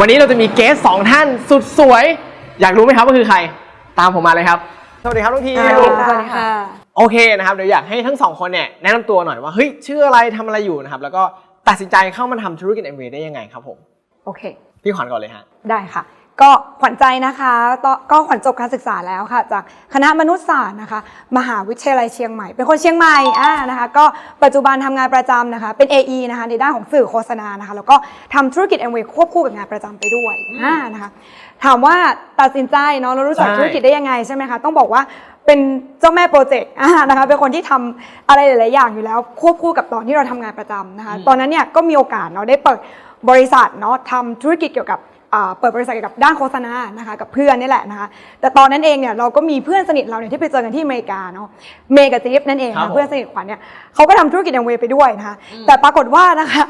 วันนี้เราจะมีเกสสองท่านสุดสวย อยากรู้ไหมครับว่าคือใคร ตามผมมาเลยครับ สวัสดีครับน้องทีสวัสดีค่ะสวัสดีค่ะ โอเคนะครับเดี๋ยวอยากให้ทั้งสองคนเนี่ยแนะนำตัวหน่อยว่าเฮ้ยชื่ออะไรทำอะไรอยู่นะครับ แล้วก็ตัดสินใจเข้ามาทำธุรกิจ MV ได้ยังไงครับผม โอเค พี่ขวัญก่อนเลยฮะ ได้ค่ะ ก็ขวัญใจนะคะตก็ขวัญจบการศึกษาแล้วค่ะ จากคณะมนุษยศาสตร์นะคะ มหาวิทยาลัยเชียงใหม่ เป็นคนเชียงใหม่อ่านะคะ ก็ปัจจุบันทำงานประจำนะคะ เป็น AE นะคะในด้านของสื่อโฆษณานะคะ แล้วก็ทำธุรกิจ MV ควบคู่กับงานประจำไปด้วยอ่านะคะถามว่าตัดสินใจเนาะเรารู้จักใช่ธุรกิจได้ยังไงใช่ไหมคะต้องบอกว่าเป็นเจ้าแม่โปรเจกต์อ่านะคะเป็นคนที่ทำอะไรหลาย ๆ อย่างอยู่แล้ว ควบคู่กับตอนที่เราทำงานประจำนะคะ ตอนนั้นเนี่ยก็มีโอกาสเนาะได้เปิดบริษัทเนาะทำธุรกิจเกี่ยวกับอ่า เปิดบริษัทเกี่ยวกับด้านโฆษณานะคะกับเพื่อนนี่แหละนะคะแต่ตอนนั้นเองเนี่ยเราก็มีเพื่อนสนิทเราเนี่ยที่ไปเจอกันที่อเมริกาเนาะเมย์กับจิ๊บนั่นเองครับนะผมเพื่อนสนิทขวัญเนี่ยเขาก็ทำธุรกิจแอมเวย์ไปด้วยนะคะแต่ปรากฏว่านะคะ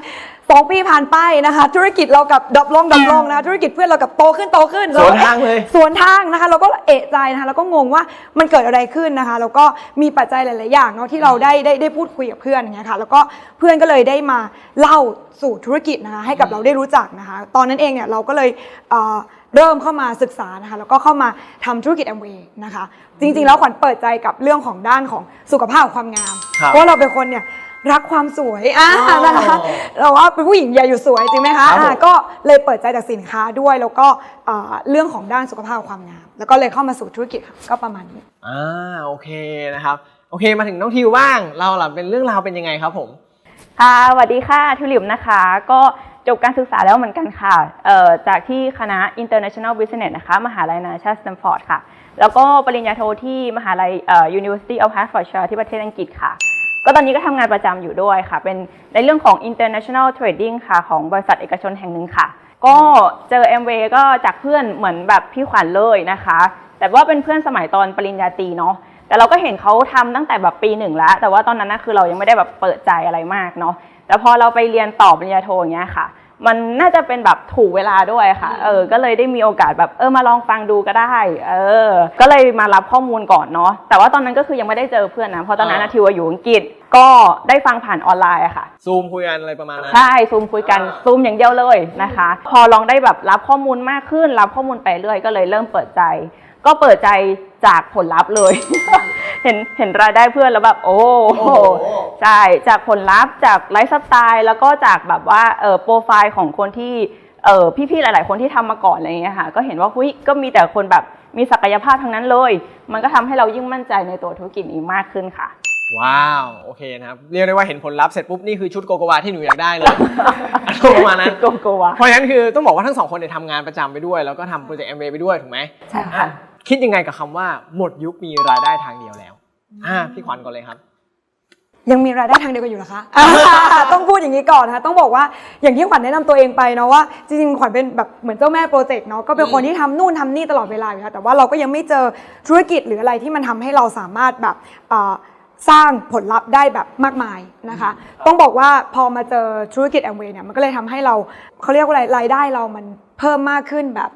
สองปีผ่านไปนะคะ ธุรกิจเรากับดับลงดับลงนะคะธุรกิจเพื่อนเรากับโตขึ้นโตขึ้นสวนทางเลยสวนทางนะคะ เราก็เอะใจนะคะเราก็งงว่ามันเกิดอะไรขึ้นนะคะ แล้วก็มีปัจจัยหลาย ๆ อย่างเนาะที่เราได้ได้ได้พูดคุยกับเพื่อนอย่างเงี้ยค่ะแล้วก็เพื่อนก็เลยได้มาเล่าสู่ธุรกิจนะคะให้กับเราได้รู้จักนะคะ ตอนนั้นเองเนี่ยเราก็เลยเอ่อเริ่มเข้ามาศึกษานะคะแล้วก็เข้ามาทำธุรกิจแอมเวย์นะคะ จริง ๆ แล้วขวัญเปิดใจกับเรื่องของด้านของสุขภาพความงาม ครับ เพราะเราเป็นคนเนี่ย รักความสวยอ่าอ๋อนะคะเราว่าเป็นผู้หญิงอย่าอยู่สวยจริงไหมคะครับผม อ่าก็เลยเปิดใจจากสินค้าด้วย แล้วก็เอ่อเรื่องของด้านสุขภาพความงาม แล้วก็เลยเข้ามาสู่ธุรกิจค่ะก็ประมาณนี้ อ่าโอเคนะครับ โอเคมาถึงน้องทิวบ้าง เราล่ะเป็นเรื่องราวเป็นยังไงครับผม ค่ะสวัสดีค่ะทิวลิปนะคะ ก็จบการศึกษาแล้วเหมือนกันค่ะเอ่อจากที่คณะ International Business นะคะ มหาลัยนานาชาติสแตมฟอร์ดค่ะ แล้วก็ปริญญาโทที่มหาลัยเอ่อ University of Hertfordshire ที่ประเทศอังกฤษค่ะ ก็ตอนนี้ก็ทำงานประจำอยู่ด้วยค่ะ เป็นในเรื่องของ international trading ค่ะ ของบริษัทเอกชนแห่งหนึ่งค่ะ ก็เจอ MW ก็จากเพื่อนเหมือนแบบพี่ขวัญเลยนะคะ แต่ว่าเป็นเพื่อนสมัยตอนปริญญาตรีเนาะแต่เราก็เห็นเขาทำตั้งแต่แบบปีหนึ่งแล้ว แต่ว่าตอนนั้นนะคือเรายังไม่ได้แบบเปิดใจอะไรมากเนาะแต่พอเราไปเรียนต่อปริญญาโทอย่างเงี้ยค่ะ มันน่าจะเป็นแบบถูกเวลาด้วยค่ะ เออ ก็เลยได้มีโอกาสแบบเออมาลองฟังดูก็ได้ เออ ก็เลยมารับข้อมูลก่อนเนาะ แต่ว่าตอนนั้นก็คือยังไม่ได้เจอเพื่อนนะ เพราะตอนนั้นนะอ่าทิวอยู่อังกฤษ ก็ได้ฟังผ่านออนไลน์อะค่ะ ซูมคุยกันอะไรประมาณนั้น ใช่ ซูมคุยกัน ซูมอย่างเดียวเลยนะคะ พอลองได้แบบรับข้อมูลมากขึ้น รับข้อมูลไปเรื่อย ก็เลยเริ่มเปิดใจ ก็เปิดใจ จากผลลัพธ์เลย เห็นเห็นรายได้เพื่อนแล้วแบบโอ้โอ้โหใช่จากผลลัพธ์จากไลฟ์สไตล์แล้วก็จากแบบว่าเออโปรไฟล์ของคนที่เออพี่ๆหลาย ๆ คนที่ทำมาก่อนอะไรอย่างเงี้ยค่ะ ก็เห็นว่าหุ้ยก็มีแต่คนแบบมีศักยภาพทั้งนั้นเลย มันก็ทำให้เรายิ่งมั่นใจในตัวธุรกิจนี้มากขึ้นค่ะ ว้าว โอเคนะครับ เรียกได้ว่าเห็นผลลัพธ์เสร็จปุ๊บ นี่คือชุดโกโกวาที่หนูอยากได้เลยอารมณ์ประมาณนั้นโกโกวาเพราะฉะนั้นคือต้องบอกว่าทั้งสองคนเนี่ยทำงานประจำไปด้วย แล้วก็ทำโปรเจกต์ MBA ไปด้วยถูกไหมใช่ค่ะอะ คิดยังไงกับคำว่า หมดยุคมีรายได้ทางเดียวแล้วอ่าพี่ขวัญก่อนเลยครับ ยังมีรายได้ทางเดียวกันอยู่เหรอคะ ต้องพูดอย่างนี้ก่อนนะคะต้องบอกว่าอย่างที่ขวัญแนะนำตัวเองไปเนาะว่าจริงๆขวัญเป็นแบบเหมือนเจ้าแม่โปรเจกต์เนาะก็เป็นคนที่ทำนู่นทำนี่ตลอดเวลาอยู่แล้วแต่ว่าเราก็ยังไม่เจอธุรกิจหรืออะไรที่มันทำให้เราสามารถแบบเอ่อสร้างผลลัพธ์ได้แบบมากมายนะคะ ต้องบอกว่าพอมาเจอธุรกิจแอมเวย์เนี่ยมันก็เลยทำให้เราเขาเรียกว่าอะไรรายได้เรามันเพิ่มมากขึ้นแบบ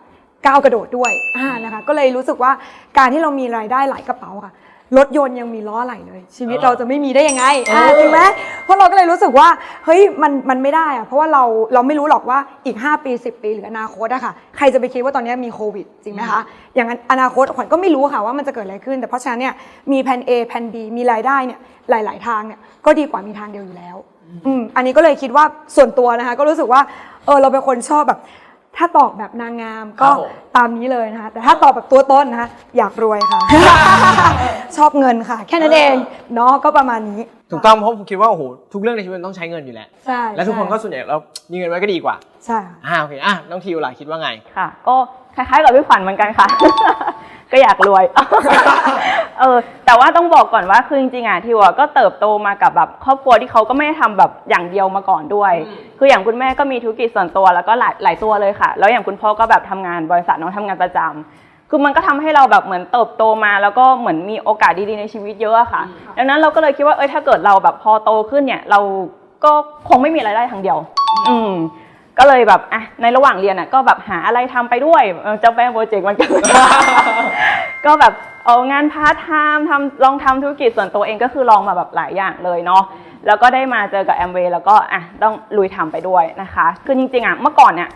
ก้าวกระโดดด้วยอ่านะคะก็เลยรู้สึกว่าการที่เรามีรายได้หลายกระเป๋าค่ะรถยนต์ยังมีล้อไหลเลย ชีวิตเออเราจะไม่มีได้ยังไงเอออ่าจริงไหมเพราะเราก็เลยรู้สึกว่าเฮ้ยมันมันไม่ได้อะเพราะว่าเราเราไม่รู้หรอกว่าอีก 5 ปี 10 ปีหรืออนาคตอะค่ะใครจะไปคิดว่าตอนนี้มีโควิดจริงไหมคะอย่างนั้นอนาคตขวัญก็ไม่รู้ค่ะว่ามันจะเกิดอะไรขึ้น แต่เพราะฉะนั้นเนี่ยมีแผน A แผน B มีรายได้เนี่ยหลาย ๆ ทางเนี่ยก็ดีกว่ามีทางเดียวอยู่แล้วอืมอันนี้ก็เลยคิดว่าส่วนตัวนะคะก็รู้สึกว่าเออเราเป็นคนชอบแบบ ถ้าตอบแบบนางงามก็ครับผม ตามนี้เลยนะคะ แต่ถ้าตอบแบบตัวต้นนะคะอยากรวยค่ะ ชอบเงินค่ะ แค่นั้นเองเนาะก็ประมาณนี้ถูกต้องเพราะผมคิดว่าโอ้โหทุกเรื่องในชีวิตมันต้องใช้เงินอยู่แล้ว ใช่และทุกคนก็ใช่ส่วนใหญ่เรามีเงินไว้ก็ดีกว่าใช่ค่ะอ่าโอเคอะน้องทิวล่ะคิดว่าไง ค่ะ ก็คล้ายๆกับพี่ขวัญเหมือนกันค่ะ ก็อยากรวย เออ แต่ว่าต้องบอกก่อนว่าคือจริงๆอะทิวอะก็เติบโตมากับแบบครอบครัวที่เขาก็ไม่ได้ทำแบบอย่างเดียวมาก่อนด้วยอืมคืออย่างคุณแม่ก็มีธุรกิจส่วนตัวแล้วก็หลายหลายตัวเลยค่ะ แล้วอย่างคุณพ่อก็แบบทำงานบริษัทเน้องทำงานประจำคือมันก็ทำให้เราแบบเหมือนเติบโตมา แล้วก็เหมือนมีโอกาสดีๆในชีวิตเยอะอะค่ะ ดังนั้นเราก็เลยคิดว่าเอ้ยถ้าเกิดเราแบบพอโตขึ้นเนี่ย เราก็คงไม่มีรายได้ทางเดียว อืม ก็เลยแบบอะในระหว่างเรียนอะก็แบบหาอะไรทำไปด้วยเจ้าแม่โปรเจกต์มันก็ก็แบบเอางานพาร์ทไทม์ทำลองทำธุรกิจส่วนตัวเองก็คือลองมาแบบหลายอย่างเลยเนาะแล้วก็ได้มาเจอกับแอมเวย์แล้วก็อะต้องลุยทำไปด้วยนะคะ คือจริงๆอะเมื่อก่อนเนี่ย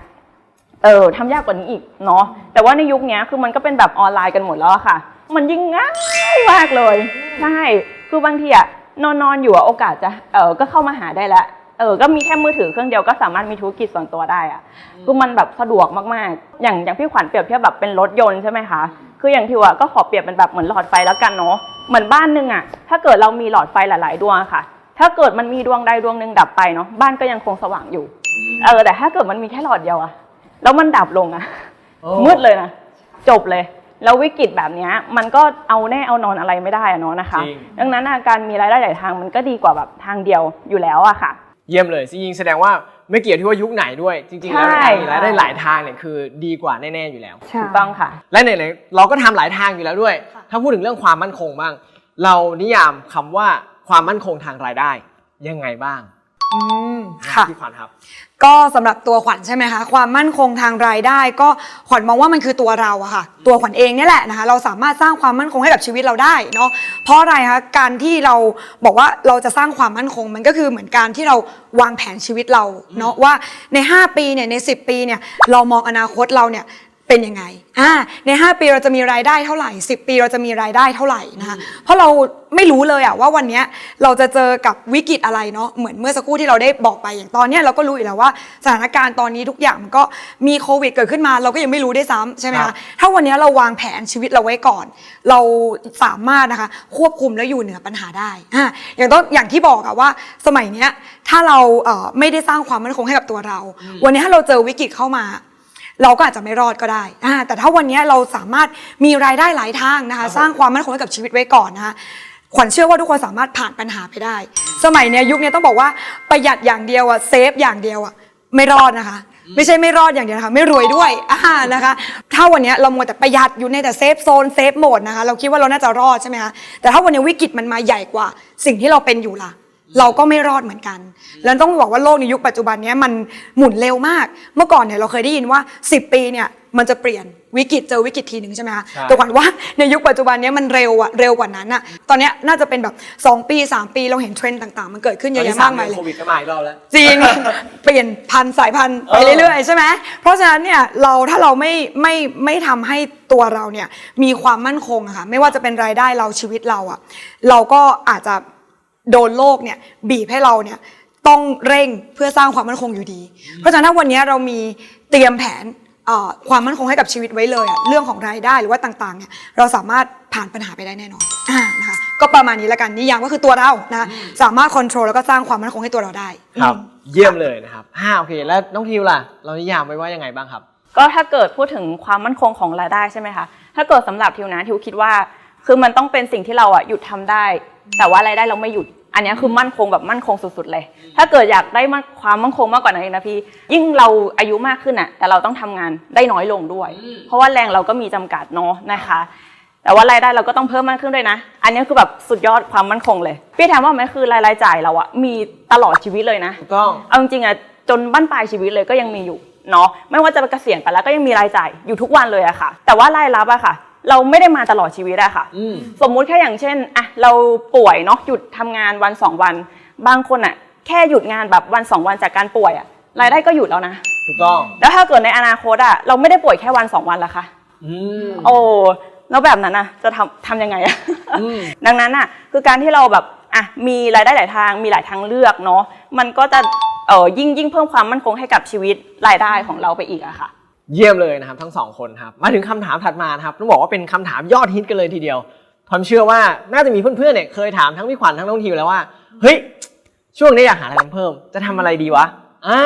เออทำยากกว่านี้อีกเนาะแต่ว่าในยุคนี้คือมันก็เป็นแบบออนไลน์กันหมดแล้วค่ะ มันยิ่งง่ายมากเลยใช่คือบางทีอะนอนนอนอยู่อะโอกาสจะเออก็เข้ามาหาได้แล้ว เออ ก็มีแค่มือถือเครื่องเดียวก็สามารถมีธุรกิจส่วนตัวได้อะคือมันแบบสะดวกมากๆ อย่างอย่างพี่ขวัญเปรียบเทียบแบบเป็นรถยนต์ใช่ไหมคะ คืออย่างที่ว่าก็ขอเปรียบเป็นแบบเหมือนหลอดไฟแล้วกันเนาะ เหมือนบ้านหนึงอะถ้าเกิดเรามีหลอดไฟหลาย ๆ ดวงอะค่ะ ถ้าเกิดมันมีดวงใดดวงหนึ่งดับไปเนาะ บ้านก็ยังคงสว่างอยู่ เออ แต่ถ้าเกิดมันมีแค่หลอดเดียวอะแล้วมันดับลงอะโอ้มืดเลยนะ จบเลยแล้ววิกฤตแบบเนี้ยมันก็เอาแน่เอานอนอะไรไม่ได้อะเนาะนะคะจริงดังนั้นอะการมีรายได้หลายทางมันก็ดีกว่าแบบทางเดียวอยู่แล้วอะค่ะ เยี่ยมเลยจริงๆแสดงว่าไม่เกี่ยวที่ว่ายุคไหนด้วย จริงๆแล้วใช่การมีรายได้หลายทางเนี่ยคือดีกว่าแน่ๆอยู่แล้วใช่ถูกต้องค่ะ และไหนๆเราก็ทำหลายทางอยู่แล้วด้วย ถ้าพูดถึงเรื่องความมั่นคงบ้าง เรานิยามคำว่าความมั่นคงทางรายได้ยังไงบ้างอืม ค่ะ พี่ขวัญครับ ก็สำหรับตัวขวัญใช่ไหมคะ ความมั่นคงทางรายได้ ก็ขวัญมองว่ามันคือตัวเราอะค่ะ ตัวขวัญเองเนี่ยแหละนะคะ เราสามารถสร้างความมั่นคงให้กับชีวิตเราได้เนาะเพราะอะไรคะการที่เราบอกว่าเราจะสร้างความมั่นคงมันก็คือเหมือนการที่เราวางแผนชีวิตเราเนาะว่าใน 5 ปีเนี่ยใน 10 ปีเนี่ยเรามองอนาคตเราเนี่ย เป็นยังไงอ่าใน 5 ปีเราจะมีรายได้เท่าไหร่ 10 ปีเราจะมีรายได้เท่าไหร่นะคะเพราะเราไม่รู้เลยอะว่าวันเนี้ยเราจะเจอกับวิกฤตอะไรเนาะเหมือนเมื่อสักครู่ที่เราได้บอกไปอย่างตอนเนี้ยเราก็รู้อยู่แล้วว่าสถานการณ์ตอนนี้ทุกอย่างมันก็มีโควิดเกิดขึ้นมา เราก็ยังไม่รู้ได้วยซ้ำใช่ไหมครัคะบถ้าวันเนี้ยเราวางแผนชีวิตเราไว้ก่อน เราสามารถนะคะควบคุมและอยู่เหนือปัญหาได้อะอย่างต้องอย่างที่บอกอะว่าสมัยเนี้ยถ้าเราเอ่อไม่ได้สร้างความมั่นคงให้กับตัวเรา วันนี้ถ้าเราเจอวิกฤตเข้ามา เราก็อาจจะไม่รอดก็ได้อ่าแต่ถ้าวันนี้เราสามารถมีรายได้หลายทางนะคะ สร้างความมั่นคงให้กับชีวิตไว้ก่อนนะคะขวัญเชื่อว่าทุกคนสามารถผ่านปัญหาไปได้ สมัยเนี้ยยุคเนี้ยต้องบอกว่าประหยัดอย่างเดียวอะเซฟอย่างเดียวอะไม่รอดนะคะ ไม่ใช่ไม่รอดอย่างเดียวนะคะ ไม่รวยด้วยอ่านะคะ ถ้าวันเนี้ยเรามัวแต่ประหยัดอยู่ในแต่เซฟโซนเซฟโหมดนะคะ เราคิดว่าเราน่าจะรอดใช่ไหมคะแต่ถ้าวันนี้วิกฤตมันมาใหญ่กว่า สิ่งที่เราเป็นอยู่ล่ะ เราก็ไม่รอดเหมือนกัน แล้วต้องบอกว่าโลกในยุคปัจจุบันเนี้ยมันหมุนเร็วมาก เมื่อก่อนเนี่ยเราเคยได้ยินว่า 10 ปีเนี่ยมันจะเปลี่ยนวิกฤตเจอวิกฤตทีหนึ่งใช่ไหมคะใช่แต่ขวัญว่าในยุคปัจจุบันเนี้ยมันเร็วอะเร็วกว่านั้นอะตอนเนี้ยน่าจะเป็นแบบ 2 ปี 3 ปีเราเห็นเทรนด์ต่างๆ มันเกิดขึ้นเยอะแยะมากมายเลยโควิดก็มาอีกรอบแล้วจริงเปลี่ยนพันธุ์สายพันธุ์ไปเออเรื่อยๆใช่ไหมเพราะฉะนั้นเนี่ยเราถ้าเราไม่ไม่ไม่ทำให้ตัวเราเนี่ยมีความมั่นคงอะค่ะไม่ว่าจะเป็นรายได้เราชีวิตเราอะเราก็อาจจะ โดนโลกเนี่ยบีบให้เราเนี่ยต้องเร่งเพื่อสร้างความมั่นคงอยู่ดี เพราะฉะนั้นถ้าวันนี้เรามีเตรียมแผนเอ่อความมั่นคงให้กับชีวิตไว้เลยอะเรื่องของรายได้หรือว่าต่างๆเนี่ยเราสามารถผ่านปัญหาไปได้แน่นอนอ่านะคะก็ประมาณนี้ละกันนิยามก็คือตัวเรานะคะสามารถควบคุมแล้วก็สร้างความมั่นคงให้ตัวเราได้ครับ เยี่ยมเลยนะครับอ่าโอเค แล้วน้องทิวล่ะ เรานิยามไว้ว่ายังไงบ้างครับ ก็ถ้าเกิดพูดถึงความมั่นคงของรายได้ใช่ไหมคะถ้าเกิดสำหรับทิวนะทิวคิดว่า คือมันต้องเป็นสิ่งที่เราอะหยุดทำได้ แต่ว่ารายได้เราไม่หยุด อันเนี้ยคือมั่นคงแบบมั่นคงสุดๆเลย ถ้าเกิดอยากได้มากความมั่นคงมากกว่านั้นอีกนะพี่ ยิ่งเราอายุมากขึ้นอะแต่เราต้องทำงานได้น้อยลงด้วย เพราะว่าแรงเราก็มีจำกัดเนาะนะคะ แต่ว่ารายได้เราก็ต้องเพิ่มมากขึ้นด้วยนะ อันนี้คือแบบสุดยอดความมั่นคงเลย พี่ถามว่าไหมคือรายรายจ่ายเราอะมีตลอดชีวิตเลยนะถูกต้องเอาจริงๆอะจนบั้นปลายชีวิตเลยก็ยังมีอยู่เนาะไม่ว่าจะเกษียณไปแล้วก็ยังมีรายจ่ายอยู่ทุกวันเลยอะค่ะ แต่ว่ารายรับอะค่ะ เราไม่ได้มาตลอดชีวิตอะค่ะ อืม สมมุติแค่อย่างเช่นอะเราป่วยเนาะหยุดทำงานวันสองวัน บางคนอะแค่หยุดงานแบบวันสองวันจากการป่วยอะรายได้ก็หยุดแล้วนะ ถูกต้อง แล้วถ้าเกิดในอนาคตอะเราไม่ได้ป่วยแค่วันสองวันละคะ อืม โอ้แล้วแบบนั้นอะจะทำทำยังไงอะ อืม ดังนั้นอะคือการที่เราแบบอะมีรายได้หลายทางมีหลายทางเลือกเนาะมันก็จะเออยิ่งยิ่งเพิ่มความมั่นคงให้กับชีวิตรายได้ของเราไปอีกอะค่ะ เยี่ยมเลยนะครับทั้งสองคนครับมาถึงคำถามถัดมานะครับต้องบอกว่าเป็นคำถามยอดฮิตกันเลยทีเดียวผมเชื่อว่าน่าจะมีเพื่อนๆเนี่ยเคยถามทั้งพี่ขวัญทั้งน้องทิวแล้วว่าเฮ้ยช่วงนี้อยากหาอะไรทำเพิ่ม จะทำอะไรดีวะอ่า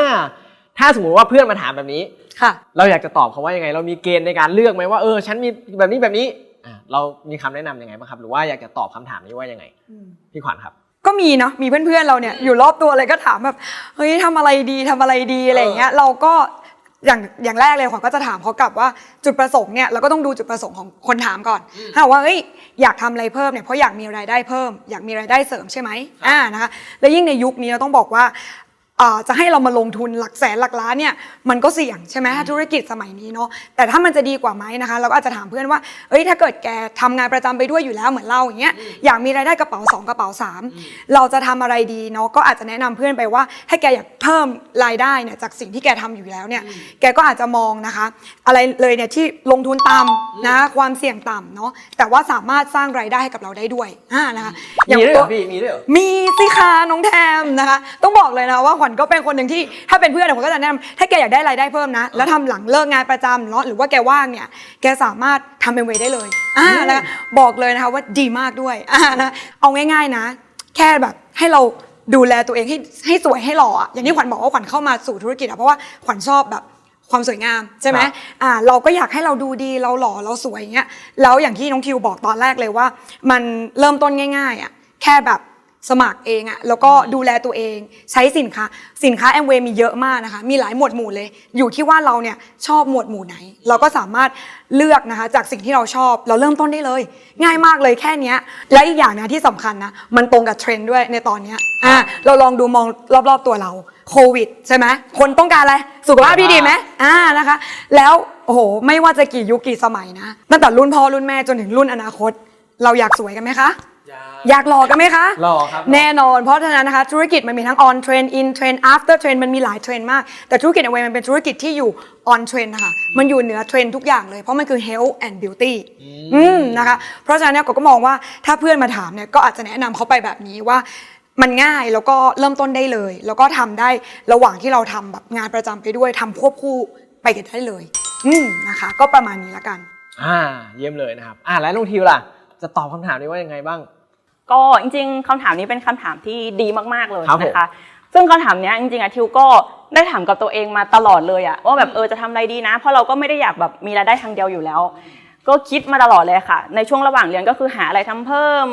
ถ้าสมมุติว่าเพื่อนมาถามแบบนี้ค่ะ เราอยากจะตอบเขาว่ายังไง เรามีเกณฑ์ในการเลือกไหมว่าเออฉันมีแบบนี้แบบนี้อ่าเรามีคำแนะนำยังไงบ้างครับ หรือว่าอยากจะตอบคำถามนี้ว่ายังไงพี่ขวัญครับก็มีเนาะมีเพื่อนๆเราเนี่ยอยู่รอบตัวเลยก็ถามแบบเฮ้ยทำอะไรดีทำอะไรดีอะไรอย่างเงี้ยเราก็ อย่างอย่างแรกเลยขวัญก็จะถามเขากลับว่าจุดประสงค์เนี่ยเราก็ต้องดูจุดประสงค์ของคนถามก่อนถ้าว่าเฮ้ยอยากทำอะไรเพิ่มเนี่ยเพราะอยากมีรายได้เพิ่ม อยากมีรายได้เสริมใช่ไหมอ่านะคะแล้วยิ่งในยุคนี้เราต้องบอกว่าอ่า จะให้เรามาลงทุนหลักแสนหลักล้านเนี่ยมันก็เสี่ยงใช่ไหมธุรกิจสมัยนี้เนาะแต่ถ้ามันจะดีกว่าไหมนะคะ เราก็อาจจะถามเพื่อนว่าเอ้ยถ้าเกิดแกทำงานประจำไปด้วยอยู่แล้วเหมือนเราอย่างเงี้ยอยากมีรายได้กระเป๋าสองกระเป๋าสามเราจะทำอะไรดีเนาะก็อาจจะแนะนำเพื่อนไปว่าถ้าแกอยากเพิ่มรายได้เนี่ยจากสิ่งที่แกทำอยู่แล้วเนี่ยแกก็อาจจะมองนะคะ อะไรเลยเนี่ยที่ลงทุนต่ำนะความเสี่ยงต่ำเนาะแต่ว่าสามารถสร้างรายได้ให้กับเราได้ด้วยอ่านะคะมีด้วยเหรตัอพี่มีด้วยเหรอมีสิคะน้องแทมนะคะ ต้องบอกเลยนะว่าขวัญก็เป็นคนหนึ่งที่ถ้าเป็นเพื่อนเนี่ยขวัญก็จะแนะนำถ้าแกอยากได้รายได้เพิ่มนะ แล้วทำหลังเลิกงานประจำเนาะหรือว่าแกว่างเนี่ย แกสามารถทำเป็นเวได้เลยอ่านะคะบอกเลยนะคะว่าดีมากด้วยอ่านะเอาง่าย ๆนะ แค่แบบให้เราดูแลตัวเองให้ให้สวยให้หล่ออะอย่างที่ขวัญบอกว่าขวัญเข้ามาสู่ธุรกิจอะเพราะว่าขวัญชอบแบบความสวยงามใช่ไหมครับอ่าเราก็อยากให้เราดูดีเราหล่อเราสวยอย่างเงี้ยแล้วอย่างที่น้องทิวบอกตอนแรกเลยว่า มันเริ่มต้นง่าย ๆอะแค่แบบ สมัครเองอะแล้วก็ดูแลตัวเองใช้สินค้า สินค้าแอมเวมีเยอะมากนะคะ มีหลายหมวดหมู่เลย อยู่ที่ว่าเราเนี่ยชอบหมวดหมู่ไหน เราก็สามารถเลือกนะคะ จากสิ่งที่เราชอบเราเริ่มต้นได้เลย ง่ายมากเลยแค่เนี้ยและอีกอย่างนะที่สำคัญนะมันตรงกับเทรนด์ด้วยในตอนเนี้ยอะเราลองดูมองรอบๆตัวเราโควิดใช่ไหมคนต้องการอะไรสุขภาพที่ดีไหมอ่านะคะ แล้วโอ้โหไม่ว่าจะกี่ยุคกี่สมัยนะตั้งแต่รุ่นพ่อรุ่นแม่จนถึงรุ่นอนาคต เราอยากสวยกันไหมคะ อยากหล่อกันไหมคะ หล่อครับแน่นอน เพราะฉะนั้นนะคะธุรกิจมันมีทั้ง on trend in trend after trend มันมีหลายเทรนด์มาก แต่ธุรกิจในเวมันเป็นธุรกิจที่อยู่ on trend นะคะมันอยู่เหนือเทรนด์ทุกอย่างเลย เพราะมันคือ health and beauty อืมนะคะเพราะฉะนั้นเนี่ยก็มองว่าถ้าเพื่อนมาถามเนี่ยก็อาจจะแนะนำเขาไปแบบนี้ว่ามันง่ายแล้วก็เริ่มต้นได้เลย แล้วก็ทำได้ระหว่างที่เราทำแบบงานประจำไปด้วยทำควบคู่ไปกันได้เลย อืมนะคะ ก็ประมาณนี้ละกัน อ่า เยี่ยมเลยนะครับ อ่าแล้วน้องทิวล่ะ จะตอบคำถามนี้ว่ายังไงบ้าง ก็จริงๆคำถามนี้เป็นคำถามที่ดีมากๆเลยครับผม นะคะ ซึ่งคำถามเนี้ยจริงๆอะทิวก็ได้ถามกับตัวเองมาตลอดเลยอะว่าแบบเออจะทำอะไรดีนะ เพราะเราก็ไม่ได้อยากแบบมีรายได้ทางเดียวอยู่แล้ว ก็คิดมาตลอดเลยค่ะ ในช่วงระหว่างเรียนก็คือหาอะไรทำเพิ่ม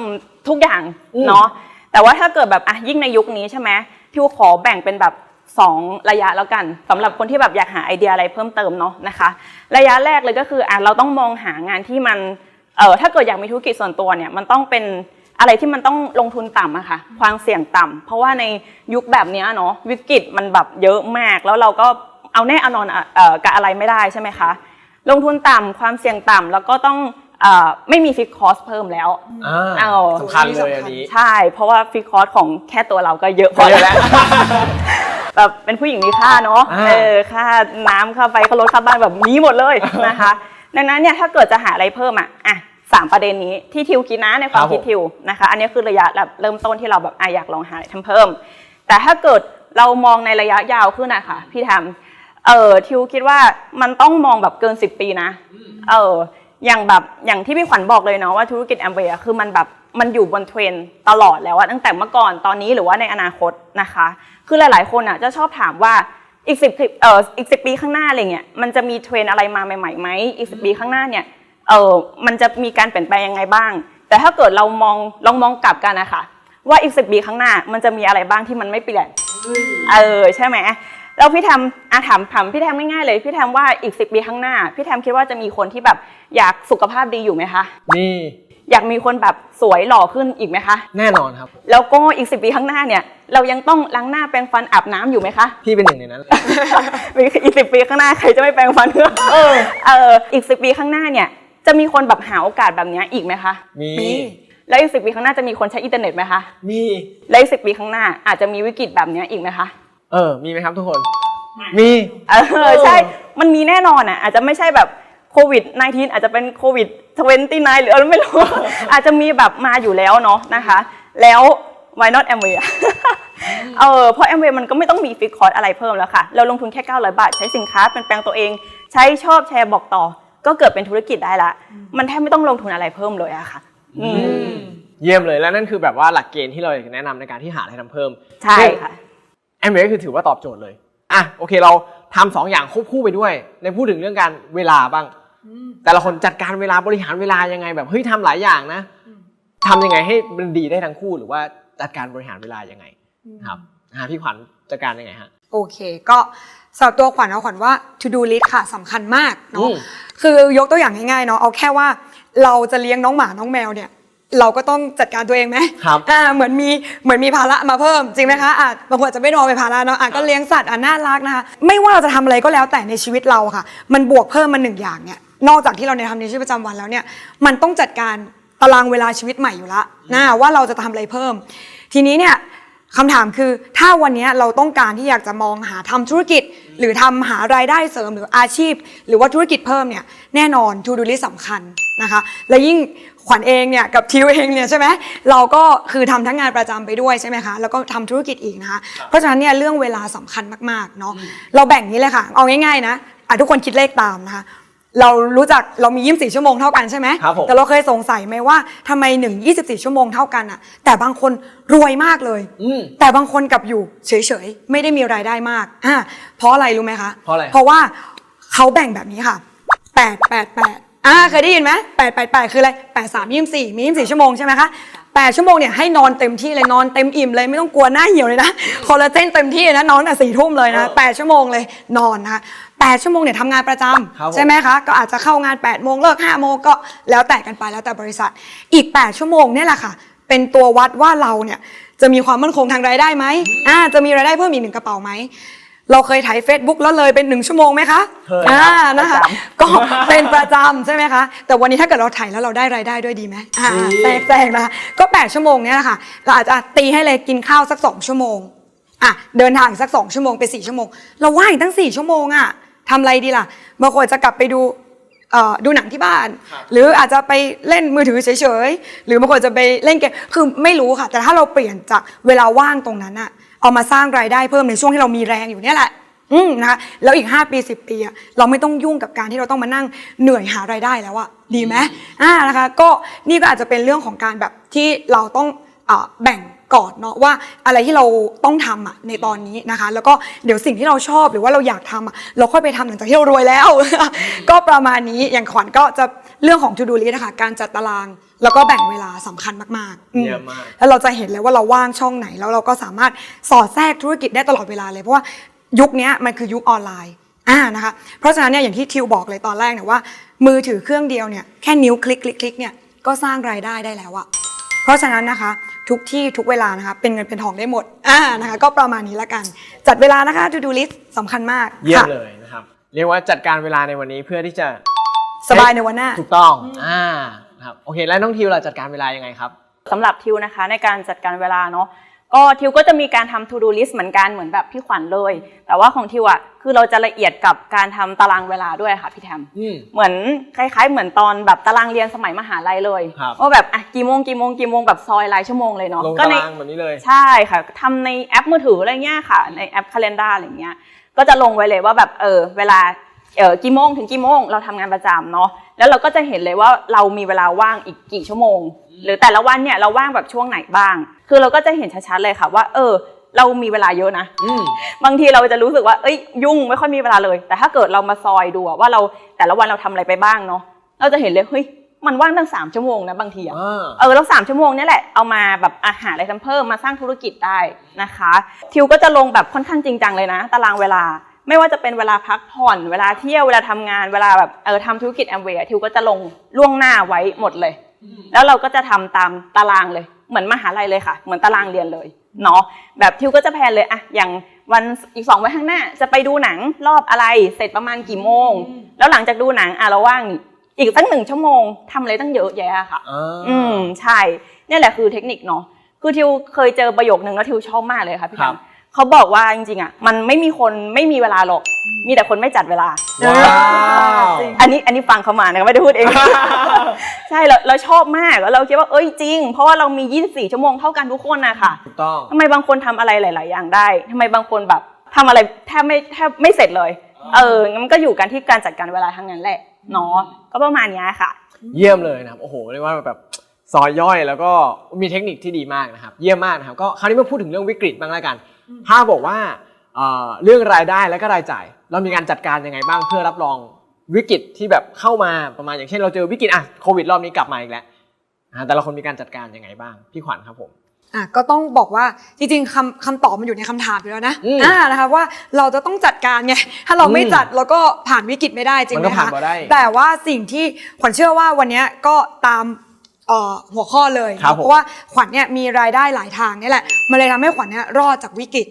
ทุกอย่างอืมเนาะแต่ว่าถ้าเกิดแบบอะยิ่งในยุคนี้ใช่ไหมทิวขอแบ่งเป็นแบบสองระยะแล้วกันสำหรับคนที่แบบอยากหาไอเดียอะไรเพิ่มเติมเนาะนะคะ ระยะแรกเลยก็คืออะเราต้องมองหางานที่มันเออถ้าเกิดอยากมีธุรกิจส่วนตัวเนี่ยมันต้องเป็น อะไรที่มันต้องลงทุนต่ำอะค่ะความเสี่ยงต่ำเพราะว่าในยุคแบบเนี้ยเนาะวิกฤตมันแบบเยอะมาก แล้วเราก็เอาแน่เอานอนอะเอ่อกับอะไรไม่ได้ใช่ไหมคะลงทุนต่ำความเสี่ยงต่ำแล้วก็ต้องเอ่อไม่มีฟิกคอสเพิ่มแล้ว อ่าเอา สำคัญเลยอันนี้ ใช่ เพราะว่าฟิกคอสของแค่ตัวเราก็เยอะพพออเยอะแล้ว แบบเป็นผู้หญิงมีค่าเนาะ อ่า เออ ค่าน้ำค่าไฟค่ารถค่าบ้านแบบนี้หมดเลยนะคะ ดังนั้นเนี่ยถ้าเกิดจะหาอะไรเพิ่มอะ อะ สามประเด็นนี้ที่ทิวคิดนะในความครับผมคิดทิวนะคะ อันนี้คือระยะแบบเริ่มต้นที่เราแบบอะอยากลองหาอะไรทำเพิ่ม แต่ถ้าเกิดเรามองในระยะยาวขึ้นอะค่ะพี่ทำเออทิวคิดว่ามันต้องมองแบบเกิน 10 ปีนะเอออย่างแบบอย่างที่พี่ขวัญบอกเลยเนาะว่าธุรกิจแอมเวย์คือมันแบบมันอยู่บนเทรนด์ตลอดแล้วอะตั้งแต่เมื่อก่อนตอนนี้หรือว่าในอนาคตนะคะ คือหลาย ๆ คนอะจะชอบถามว่าอีกสิบเอ่ออีกสิปีข้างหน้าอะไรเงี้ยมันจะมีเทรนด์อะไรมาใหม่ๆไหมอีกสิปีข้างหน้าเนี่ย เออมันจะมีการเปลี่ยนแปลงยังไงบ้าง แต่ถ้าเกิดเรามองลองมองกลับกันนะคะว่าอีกสิปีข้างหน้ามันจะมีอะไรบ้างที่มันไม่เปลี่ยนเออใช่ไหมแล้วพี่แทมอาถามถามพี่แทมง่ายๆเลย พี่แทมว่าอีกสิปีข้างหน้า พี่แทมคิดว่าจะมีคนที่แบบอยากสุขภาพดีอยู่ไหมคะนี่อยากมีคนแบบสวยหล่อขึ้นอีกไหมคะ แน่นอนครับ แล้วก็อีกสิปีข้างหน้าเนี่ย เรายังต้องล้างหน้าแปรงฟันอาบน้ำอยู่ไหมคะ พี่เป็นหนึ่งในนั้นอีกสิปีข้างหน้าใครจะไม่แปรงฟันเออเอออีกสิปีข้างหน้าเนี่ย จะมีคนแบบหาโอกาสแบบเนี้ยอีกไหมคะมีมี แล้วอีกสิปีข้างหน้าจะมีคนใช้อินเทอร์เน็ตไหมคะ มี แล้วอีกสิปีข้างหน้าอาจจะมีวิกฤตแบบเนี้ยอีกไหมคะ เออ มีไหมครับทุกคน มี เออใช่ มันมีแน่นอนอะอาจจะไม่ใช่แบบโควิด -19 อาจจะเป็นโควิด29หรืออะไรไม่รู้ อาจจะมีแบบมาอยู่แล้วเนาะนะคะ แล้ว why not Amway อะเออเพราะ Amway มันก็ไม่ต้องมีฟิกคอร์สอะไรเพิ่มแล้วค่ะ เราลงทุนแค่ 900 บาท ใช้สินค้าเป็นแปลงตัวเอง ใช้ชอบแชร์บอกต่อ ก็เกิดเป็นธุรกิจได้ละ มันแทบไม่ต้องลงทุนอะไรเพิ่มเลยอะค่ะ อืมเยี่ยมเลยแล้วนั่นคือแบบว่าหลักเกณฑ์ที่เราอยากจะแนะนำในการที่หาอะไรทำเพิ่มใช่ค่ะแอมเบก็คือถือว่าตอบโจทย์เลยอะโอเคเราทำสองอย่างควบคู่ไปด้วย ในพูดถึงเรื่องการเวลาบ้าง แต่ละคนจัดการเวลาบริหารเวลายังไงแบบเฮ้ยทำหลายอย่างนะทำยังไงให้มันดีได้ทั้งคู่หรือว่าจัดการบริหารเวลายังไง ครับอ่าพี่ขวัญจัดการยังไงฮะโอเคก็ สำหรับตัวขวัญเอาขวัญว่า to do list ค่ะสำคัญมากอืเนาะมคือยกตัวอย่างง่ายๆเนาะเอาแค่ว่าเราจะเลี้ยงน้องหมาน้องแมวเนี่ย เราก็ต้องจัดการตัวเองไหมครับอ่าเหมือนมีเหมือนมีภาระมาเพิ่มจริงไหมคะอะบางคนอาจจะไม่นอนเป็นภาระเนาะอะก็เลี้ยงสัตว์อะน่ารักนะคะไม่ว่าเราจะทำอะไรก็แล้วแต่ในชีวิตเราค่ะ มันบวกเพิ่มมาหนึ่งอย่างเนี่ยนอกจากที่เราในยทำในชีวิตประจำวันแล้วเนี่ยมันต้องจัดการตารางเวลาชีวิตใหม่อยู่ละนะว่าเราจะทำอะไรเพิ่ม ทีนี้เนี่ย คำถามคือถ้าวันนี้เราต้องการที่อยากจะมองหาทำธุรกิจ หรือทำหารายได้เสริมหรืออาชีพ หรือว่าธุรกิจเพิ่มเนี่ยแน่นอน to do list สำคัญนะคะและยิ่งขวัญเองเนี่ยกับทิวเองเนี่ยใช่ไหมเราก็คือทำทั้งงานประจำไปด้วยใช่ไหมคะแล้วก็ทำธุรกิจอีกนะคะเพราะฉะนั้นเนี่ยเรื่องเวลาสำคัญมากๆเนาะเราแบ่งนี้เลยค่ะ เอาง่ายๆนะอะทุกคนคิดเลขตามนะคะ เรารู้จักเรามี 24 ชั่วโมงเท่ากันใช่ไหมครับผม แต่เราเคยสงสัยไหมว่าทำไม1 24 ชั่วโมงเท่ากันอะแต่บางคนรวยมากเลย อืม แต่บางคนกลับอยู่เฉยๆ ไม่ได้มีรายได้มากอ่าเพราะอะไรรู้ไหมคะเพราะอะไร เพราะว่าเขาแบ่งแบบนี้ค่ะ 8 8 8อ่าเคยได้ยินไหม8 8 8 คืออะไร 8 3 24 มี 24 ชั่วโมงใช่ไหมคะ 8 ชั่วโมงเนี่ยให้นอนเต็มที่เลยนอนเต็มอิ่มเลยไม่ต้องกลัวหน้าเหี่ยวเลยนะคอลลาเจนเต็มที่เลยนะนอนแต่สี่ทุ่มเลยนะ8ชั่วโมงเลยนอนนะคะ8ชั่วโมงเนี่ยทำงานประจครับผมำใช่ไหมคะก็อาจจะเข้างาน8โมงเลิก5โมงก็แล้วแต่กันไปแล้วแต่บริษัท อีก 8 ชั่วโมงเนี่ยแหละค่ะ เป็นตัววัดว่าเราเนี่ยจะมีความมั่นคงทางรายได้ไหมอ่าจะมีรายได้เพิ่มอีกหนึ่งกระเป๋าไหม เราเคยถ่าย Facebook แล้วเลยเป็นหนึ่งชั่วโมงไหมคะเคยอ่าครับนะคะก็เป็นประจำใช่ไหมคะ แต่วันนี้ถ้าเกิดเราถ่ายแล้วเราได้รายได้ด้วยดีไหมอ่าดีแทรกๆนะคะ ก็ 8 ชั่วโมงเนี้ยแหละค่ะเราอาจจะตีให้เลยกินข้าวสัก 2 ชั่วโมงอะเดินทางสัก 2 ชั่วโมงเป็น4ชั่วโมง เราว่างอีกตั้ง 4 ชั่วโมงอะทำอะไรดีล่ะบางคนอาจจะกลับไปดูเอ่อดูหนังที่บ้าน หรืออาจจะไปเล่นมือถือเฉยๆ หรือบางคนจะไปเล่นเกมคือไม่รู้ค่ะ แต่ถ้าเราเปลี่ยนจากเวลาว่างตรงนั้นอะ เอามาสร้างรายได้เพิ่มในช่วงที่เรามีแรงอยู่เนี่ยแหละ อืมนะคะแล้วอีก 5 ปี 10 ปีอะเราไม่ต้องยุ่งกับการที่เราต้องมานั่งเหนื่อยหารายได้แล้วอะดีไหมอ่านะคะ ก็นี่ก็อาจจะเป็นเรื่องของการแบบที่เราต้องอแบ่ง ก่อนเนาะว่าอะไรที่เราต้องทำอะในตอนนี้นะคะ แล้วก็เดี๋ยวสิ่งที่เราชอบหรือว่าเราอยากทำอะเราค่อยไปทำหลังจากที่เรารวยแล้ว ก็ประมาณนี้อย่างขวัญก็จะเรื่องของ to do list นะคะการจัดตารางแล้วก็แบ่งเวลาสำคัญมากๆอืมเยี่ยมมาก แล้วเราจะเห็นเลยว่าเราว่างช่องไหนแล้วเราก็สามารถสอดแทรกธุรกิจได้ตลอดเวลาเลยเพราะว่ายุคนี้มันคือยุคออนไลน์อ่านะคะเพราะฉะนั้นเนี่ยอย่างที่ทิวบอกเลยตอนแรกเนี่ยว่า มือถือเครื่องเดียวเนี่ยแค่นิ้วคลิกคลิกคลิกเนี่ยก็สร้างรายได้ได้แล้วอะ เพราะฉะนั้นนะคะ ทุกที่ทุกเวลานะคะเป็นเงินเป็นทองได้หมดอ่านะคะก็ประมาณนี้ละกัน จัดเวลานะคะ to do list สำคัญมากเยี่ยมค่ะเลยนะครับ เรียกว่าจัดการเวลาในวันนี้เพื่อที่จะสบายในวันหน้า ถูกต้องอ่าครับโอเคแล้วน้องทิวล่ะจัดการเวลายังไงครับ สำหรับทิวนะคะในการจัดการเวลาเนาะ ก็ทิวก็จะมีการทำ to do list เหมือนกันเหมือนแบบพี่ขวัญเลย แต่ว่าของทิวอะคือเราจะละเอียดกับการทำตารางเวลาด้วยค่ะพี่แทม อืม เหมือนคล้าย ๆ เหมือนตอนแบบตารางเรียนสมัยมหาลัยเลยครับ ว่าแบบอะกี่โมงกี่โมงกี่โมงแบบซอยรายชั่วโมงเลยเนาะลงก็ตาใน รางแบบนี้เลย ใช่ค่ะทำในแอปมือถืออะไรเงี้ยค่ะ ในแอป calendar อะไรเงี้ยก็จะลงไว้เลยว่าแบบเออเวลาเออกี่โมงถึงกี่โมงเราทำงานประจำเนาะ แล้วเราก็จะเห็นเลยว่าเรามีเวลาว่างอีกกี่ชั่วโมง หรือแต่ละวันเนี่ยเราว่างแบบช่วงไหนบ้าง คือเราก็จะเห็นชัดๆเลยค่ะว่า เออ เรามีเวลาเยอะนะอืมบางทีเราจะรู้สึกว่า เอ้ยยุ่งไม่ค่อยมีเวลาเลย แต่ถ้าเกิดเรามาซอยดูอะว่าเราแต่ละวันเราทำอะไรไปบ้างเนาะเราจะเห็นเลยเฮ้ยมันว่างตั้งสามชั่วโมงนะบางทีอะอ่าเออแล้วสามชั่วโมงเนี่ยแหละเอามาแบบอาหารอะไรทำเพิ่มมาสร้างธุรกิจได้นะคะ ทิวก็จะลงแบบค่อนข้างจริงจังเลยนะ ตารางเวลา ไม่ว่าจะเป็นเวลาพักผ่อนเวลาเที่ยวเวลาทำงานเวลาแบบเออทำธุรกิจแอมเวย์ทิวก็จะลงล่วงหน้าไว้หมดเลย แล้วเราก็จะทำตามตารางเลย เหมือนมหาลัยเลยค่ะ เหมือนตารางเรียนเลยเนาะแบบทิวก็จะแพลนเลยอะอย่างวันอีกสองวันข้างหน้า จะไปดูหนังรอบอะไรเสร็จประมาณกี่โมง แล้วหลังจากดูหนังอะเราว่างนี่อีกตั้งหนึ่งชั่วโมงทำอะไรตั้งเยอะแยะค่ะอ่าอืมใช่เนี่ยแหละคือเทคนิคเนาะคือทิวเคยเจอประโยคนึงแล้วทิวชอบมากเลยค่ะพี่ครัแับม เขาบอกว่าจริงๆอะมันไม่มีคนไม่มีเวลาหรอก มีแต่คนไม่จัดเวลา ว้าวอันนี้อันนี้ฟังเขามานะไม่ได้พูดเอง ใช่เราเราชอบมากแล้วเราคิดว่าเอ้ยจริง เพราะว่าเรามี 24 ชั่วโมงเท่ากันทุกคนนะคะถูกต้องทำไมบางคนทำอะไรหลาย ๆ อย่างได้ทำไมบางคนแบบทำอะไรแทบไม่แทบไม่เสร็จเลย เอองั้นมันก็อยู่กันที่การจัดการเวลาทั้งนั้นแหละเนาะก็ประมาณเนี้ยค่ะ เยี่ยมเลยนะครับโอ้โหเรียกว่าแบบซอยย่อยแล้วก็มีเทคนิคที่ดีมากนะครับ เยี่ยมมากนะครับก็คราวนี้มาพูดถึงเรื่องวิกฤตบ้างแล้วกัน ถ้าบอกว่าเอ่อเรื่องรายได้และก็รายจ่าย เรามีการจัดการยังไงบ้างเพื่อรับรองวิกฤตที่แบบเข้ามาประมาณอย่างเช่นเราเจอวิกฤตอะโควิดรอบนี้กลับมาอีกแล้วอ่าแต่ละคนมีการจัดการยังไงบ้างพี่ขวัญครับผมอะก็ต้องบอกว่าจริงๆคำคำตอบมันอยู่ในคำถามอยู่แล้วนะอืมอ่านะคะว่าเราจะต้องจัดการไงถ้าเราไม่อืมจัดเราก็ผ่านวิกฤตไม่ได้จริงมันไหมก็ผ่านคะมาได้แต่ว่าสิ่งที่ขวัญเชื่อว่าวันเนี้ยก็ตาม เอ่อหัวข้อเลยครับผม เพราะว่าขวัญเนี่ยมีรายได้หลายทางนี่แหละมันเลยทำให้ขวัญเนี่ยรอดจากวิกฤต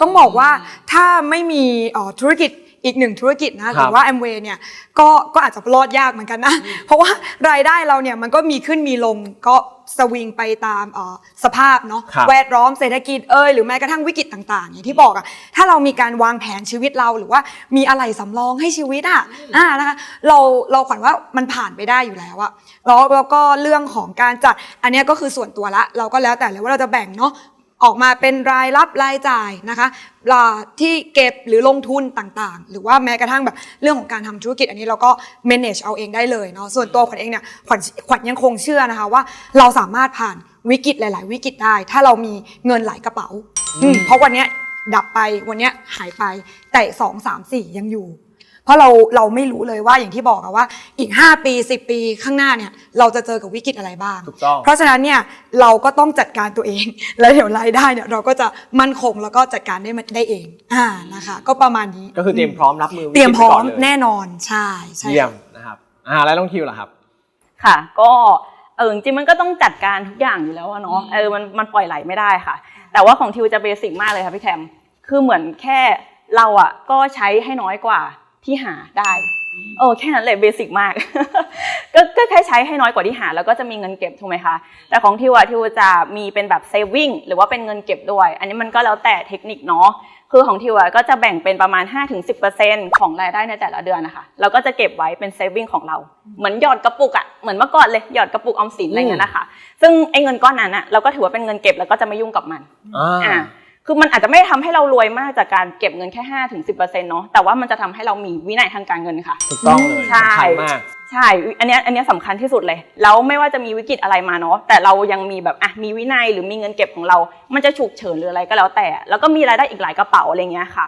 ต้องบอกว่าถ้าไม่มีเอ่อธุรกิจ อีกหนึ่งธุรกิจนะหรือว่าแอมเวย์เนี่ยก็ก็อาจจะรอดยากเหมือนกันนะ เพราะว่ารายได้เราเนี่ยมันก็มีขึ้นมีลงก็สวิงไปตามเอ่อสภาพเนาะครับแวดล้อมเศรษฐกิจเอยหรือแม้กระทั่งวิกฤตต่างๆอย่างที่บอกอะถ้าเรามีการวางแผนชีวิตเราหรือว่ามีอะไรสำรองให้ชีวิตอะอ่านะคะเราเราขวัญว่ามันผ่านไปได้อยู่แล้วอะแล้วแล้วก็เรื่องของการจัดอันเนี้ยก็คือส่วนตัวละ เราก็แล้วแต่เลยว่าเราจะแบ่งเนาะ ออกมาเป็นรายรับรายจ่ายนะคะที่เก็บหรือลงทุนต่างๆ หรือว่าแม้กระทั่งแบบเรื่องของการทำธุรกิจอันนี้เราก็ manage เอาเองได้เลยเนาะส่วนตัวขวัญเองเนี่ยขวัญขวัญยังคงเชื่อนะคะว่าเราสามารถผ่านวิกฤตหลาย ๆ วิกฤตได้ ถ้าเรามีเงินหลายกระเป๋า เพราะวันนี้ดับไปวันนี้หายไปแต่สองสามสี่ยังอยู่ เพราะเราเราไม่รู้เลยว่าอย่างที่บอกอะว่าอีก 5 ปี 10 ปีข้างหน้าเนี่ยเราจะเจอกับวิกฤตอะไรบ้าง ถูกต้องเพราะฉะนั้นเนี่ยเราก็ต้องจัดการตัวเอง แล้วเดี๋ยวรายได้เนี่ยเราก็จะมั่นคงแล้วก็จัดการได้มันได้เองอ่านะคะ ก็ประมาณนี้ก็คือเตรียมพร้อมรับมือวิกฤตเตรียมพร้อมไปก่นเลยแน่นอนใช่ใช่เยี่ยมนะครับอ่าแล้วน้องทิวล่ะครับ ค่ะ ก็เออจริงๆมันก็ต้องจัดการทุกอย่างอยู่แล้วอะเนาะเออมันมันปล่อยไหลไม่ได้ค่ะ แต่ว่าของทิวจะเบสิกมากเลยค่ะพี่แทมคือเหมือนแค่เราอะก็ใช้ให้น้อยกว่า ที่หาได้เออแค่นั้นเลยเบสิกมาก ก็ก็แค่ใช้ให้น้อยกว่าที่หา แล้วก็จะมีเงินเก็บถูกไหมคะ แต่ของทิวอะทิวจะมีเป็นแบบเซฟวิ่งหรือว่าเป็นเงินเก็บด้วย อันนี้มันก็แล้วแต่เทคนิคเนาะคือของทิวอะก็จะแบ่งเป็นประมาณ 5-10%ของรายได้ในแต่ละเดือนนะคะเราก็จะเก็บไว้เป็นเซฟวิ่งของเราเหมือนหยอดกระปุกอะเหมือนเมื่อก่อนเลยหยอดกระปุกออมสินอะไรเงี้ยนะคะ ซึ่งไอ้เงินก้อนนั้นอะเราก็ถือว่าเป็นเงินเก็บแล้วก็จะไม่ยุ่งกับมันอ่าอ่า คือมันอาจจะไม่ได้ทำให้เรารวยมากจากการเก็บเงินแค่5ถึง10%เนาะแต่ว่ามันจะทำให้เรามีวินัยทางการเงินค่ะถูกต้องเลยใช่สำคัญมากใช่ อันเนี้ยอันเนี้ยสำคัญที่สุดเลย แล้วไม่ว่าจะมีวิกฤตอะไรมาเนาะ แต่เรายังมีแบบอะมีวินัยหรือมีเงินเก็บของเรา มันจะฉุกเฉินหรืออะไรก็แล้วแต่ แล้วก็มีรายได้อีกหลายกระเป๋าอะไรเงี้ยค่ะ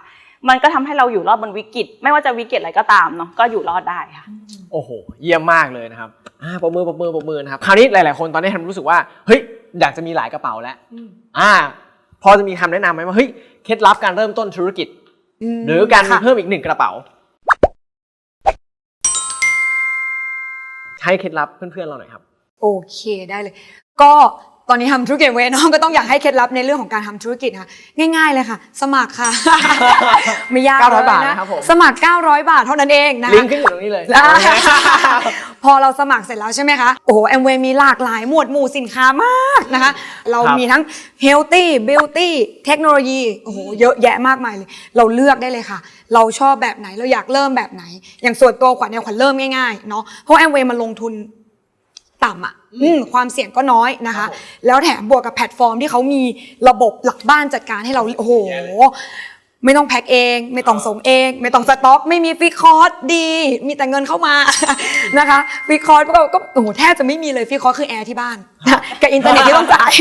มันก็ทำให้เราอยู่รอดบนวิกฤต ไม่ว่าจะวิกฤตอะไรก็ตามเนาะ ก็อยู่รอดได้ค่ะ โอ้โห เยี่ยมมากเลยนะครับ อ่าปรบมือปรบมือปรบมือนะครับ คราวนี้หลาย ๆ คนตอนนี้ทำรู้สึกว่า เฮ้ย อยากจะมีหลายกระเป๋าแล้ว อ่า พอจะมีคำแนะนำไหมว่าเฮ้ยเคล็ดลับการเริ่มต้นธุรกิจมหรือการมีค่ะเพิ่มอีกหนึ่งกระเป๋า ให้เคล็ดลับเพื่อนๆเราหน่อยครับ โอเคได้เลย ก็ ตอนนี้ทำธุรกิจเวย์เน้องก็ต้องอยากให้เคล็ดลับในเรื่องของการทำธุรกิจนะคะง่ายๆเลยค่ะ สมัครค่ะ ไม่ยาก900เลยบาทนะครับผม สมัคร 900 บาทเท่านั้นเองนะคะ ลิงก์ขึ้นอยู่ตรงนี้เลย ได้พอเราสมัครเสร็จแล้วใช่ไหมคะ โอ้โหแอมเวย์มีหลากหลายหมวดหมู่สินค้ามากนะคะ เราครับมีทั้ง healthy beauty เทคโนโลยีโอ้โหเยอะแยะมากมายเลย เราเลือกได้เลยค่ะ เราชอบแบบไหนเราอยากเริ่มแบบไหน อย่างส่วนตัวขวัญเนี่ยขวัญเริ่มง่ายๆเนาะเพราะแอมเวย์มันลงทุนต่ำอะ อืมความเสี่ยงก็น้อยนะครัคะบผมแล้วแถมบวกกับแพลตฟอร์มที่เขามีระบบหลักบ้านจัดการให้เราโอ้โห ไม่ต้องแพ็คเอง ไม่ต้องส่งเอง ไม่ต้องสต็อก ไม่มีฟรีคอร์สดี มีแต่เงินเข้ามานะคะฟรีคอร์สก็ก็โอ้โหแทบจะไม่มีเลยฟรีคอร์สคือแอร์ที่บ้านกับอินเทอร์เน็ตที่ต้องจ่าย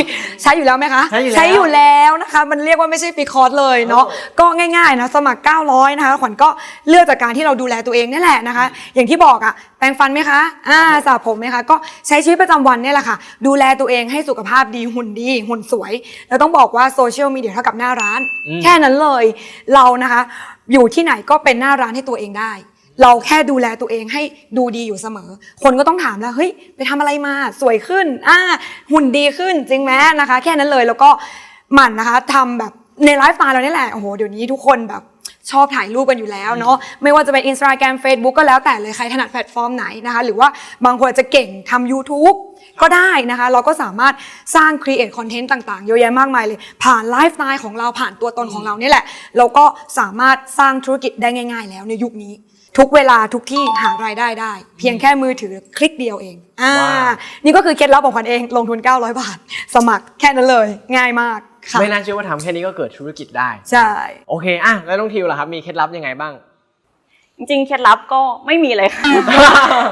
ใช้อยู่แล้วไหมคะ ใช้อยู่แล้วอยู่แล้วนะคะ มันเรียกว่าไม่ใช่ฟรีคอร์สเลยเนาะครับผมก็ง่ายๆนะสมัคร 900 นะคะขวัญก็เลือกจากการที่เราดูแลตัวเองนี่แหละนะคะ อย่างที่บอกอะแปรงฟันไหมคะอ่าสระผมไหมคะก็ใช้ชีวิตประจำวันเนี่ยแหละค่ะ ดูแลตัวเองให้สุขภาพดีหุ่นดีหุ่นสวย แล้วต้องบอกว่าโซเชียลมีเดียเท่ากับหน้าร้านอืมแค่นั้นเลยเรานะคะอยู่ที่ไหนก็เป็นหน้าร้านให้ตัวเองได้ เราแค่ดูแลตัวเองให้ดูดีอยู่เสมอ คนก็ต้องถามแล้วเฮ้ยไปทำอะไรมาสวยขึ้นอ่าหุ่นดีขึ้นจริงไหมนะคะ แค่นั้นเลยแล้วก็หมั่นนะคะทำแบบในไลฟ์สไตล์เรานี่แหละโอ้โหเดี๋ยวนี้ทุกคนแบบ ชอบถ่ายรูปกันอยู่แล้วเนาะไม่ว่าจะเป็น Instagram Facebook ก็แล้วแต่เลยใครถนัดแพลตฟอร์มไหนนะคะหรือว่าบางคนอาจจะเก่งทำ YouTube ก็ได้นะคะ เราก็สามารถสร้าง create content ต่าง ๆ เยอะแยะมากมายเลย ผ่านไลฟ์สไตล์ของเราผ่านตัวตนของเรานี่แหละ เราก็สามารถสร้างธุรกิจได้ง่าย ๆ แล้วในยุคนี้ ทุกเวลาทุกที่หารายได้ได้ เพียงแค่มือถือคลิกเดียวเองอ่าว้าวนี่ก็คือเคล็ดลับของขวัญเองลงทุน 900 บาท สมัครแค่นั้นเลย ง่ายมาก ค่ะ ไม่น่าเชื่อว่าทำแค่นี้ก็เกิดธุรกิจได้ ใช่ โอเคอะแล้วน้องทิวล่ะครับมีเคล็ดลับยังไงบ้าง จริงๆเคล็ดลับก็ไม่มีเลยค่ะ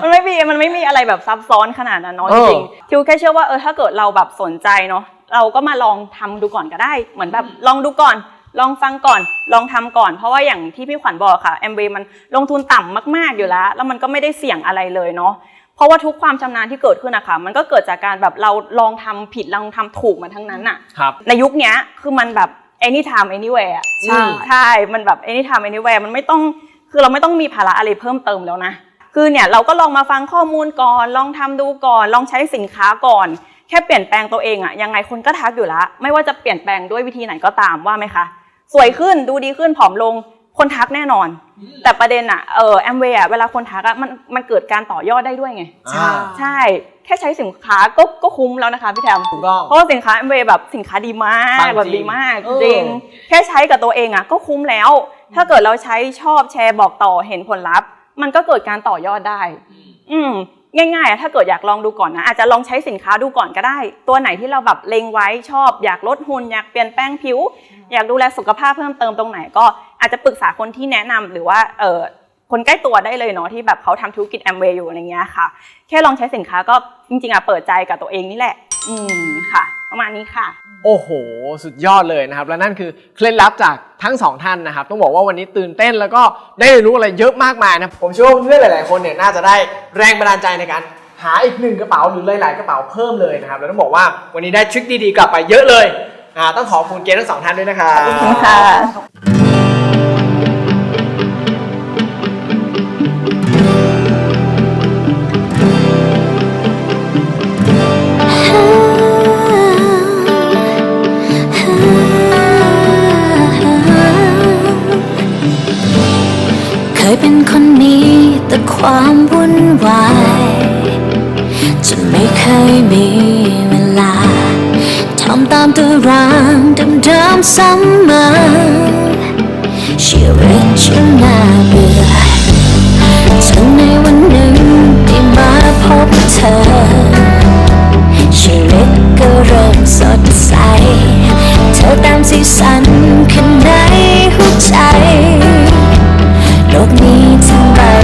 มันไม่มีมันไม่มีอะไรแบบซับซ้อนขนาดนั้นเนาะเอจอริงๆทิวแค่เชื่อว่าเออถ้าเกิดเราแบบสนใจเนาะเราก็มาลองทำดูก่อนก็ได้ เหมือนแบบลองดูก่อน ลองฟังก่อน ลองทำก่อน เพราะว่าอย่างที่พี่ขวัญบอกค่ะแอมเบมันลงทุนต่ำมากๆอยู่แล้ว แล้วมันก็ไม่ได้เสี่ยงอะไรเลยเนาะ เพราะว่าทุกความชำนาญที่เกิดขึ้นนะคะมันก็เกิดจากการแบบเราลองทำผิดลองทำถูกมาทั้งนั้นอะครับในยุคเนี้ยคือมันแบบ anytime anywhere อะใช่ใช่มันแบบ anytime anywhere มันไม่ต้องคือเราไม่ต้องมีภาระอะไรเพิ่มเติมแล้วนะคือเนี่ยเราก็ลองมาฟังข้อมูลก่อน ลองทำดูก่อน ลองใช้สินค้าก่อน แค่เปลี่ยนแปลงตัวเองอะยังไงคนก็ทักอยู่แล้วไม่ว่าจะเปลี่ยนแปลงด้วยวิธีไหนก็ตามว่าไหมคะสวยขึ้นดูดีขึ้นผอมลง คนทักแน่นอน แต่ประเด็นอะเออแอมเวย์เวลาคนทักอะมันมันเกิดการต่อยอดได้ด้วยไงใช่ใช่แค่ใช้สินค้าก็ก็คุ้มแล้วนะคะพี่แทม ถูกต้อง เพราะว่าสินค้าแอมเวย์แบบสินค้าดีมากปังจริงแบบดีมากเออ จริงแค่ใช้กับตัวเองอะก็คุ้มแล้ว ถ้าเกิดเราใช้ชอบแชร์บอกต่อเห็นผลลัพธ์ มันก็เกิดการต่อยอดได้ อืมง่ายๆอะถ้าเกิดอยากลองดูก่อนนะอาจจะลองใช้สินค้าดูก่อนก็ได้ ตัวไหนที่เราแบบเล็งไว้ชอบ อยากลดหุ่นอยากเปลี่ยนแปลงผิว อยากดูแลสุขภาพเพิ่มเติมตรงไหนก็ อาจจะปรึกษาคนที่แนะนำหรือว่าเออคนใกล้ตัวได้เลยเนาะที่แบบเขาทำธุรกิจแอมเวย์อยู่อะไรเงี้ยค่ะ แค่ลองใช้สินค้าก็จริงๆอะเปิดใจกับตัวเองนี่แหละ อืมค่ะ ประมาณนี้ค่ะ โอ้โห สุดยอดเลยนะครับ และนั่นคือเคล็ดลับจากทั้งสองท่านนะครับ ต้องบอกว่าวันนี้ตื่นเต้นแล้วก็ได้เรียนรู้อะไรเยอะมากมายนะผมเชื่อว่าเพื่อนๆหลาย ๆ คนเนี่ยน่าจะได้แรงบันดาลใจในการหาอีกหนึ่งกระเป๋าหรือหลาย ๆ กระเป๋าเพิ่มเลยนะครับแล้วต้องบอกว่าวันนี้ได้ทริคดี ๆ กลับไปเยอะเลยอ่าต้องขอบคุณเกณฑ์ทั้งสองท่านด้วยนะครับขอบคุณค่ะ เป็นคนมีแต่ความวุ่นวายจะไม่เคยมีเวลาทำตามตัวรางเดิมๆซ้ำมาชีวิตฉันน่าเบื่อจนในวันหนึ่งได้มาพบเธอ ชีวิตก็เริ่มสดใส เธอตามสีสันข้างในหัวใจ Don't need know.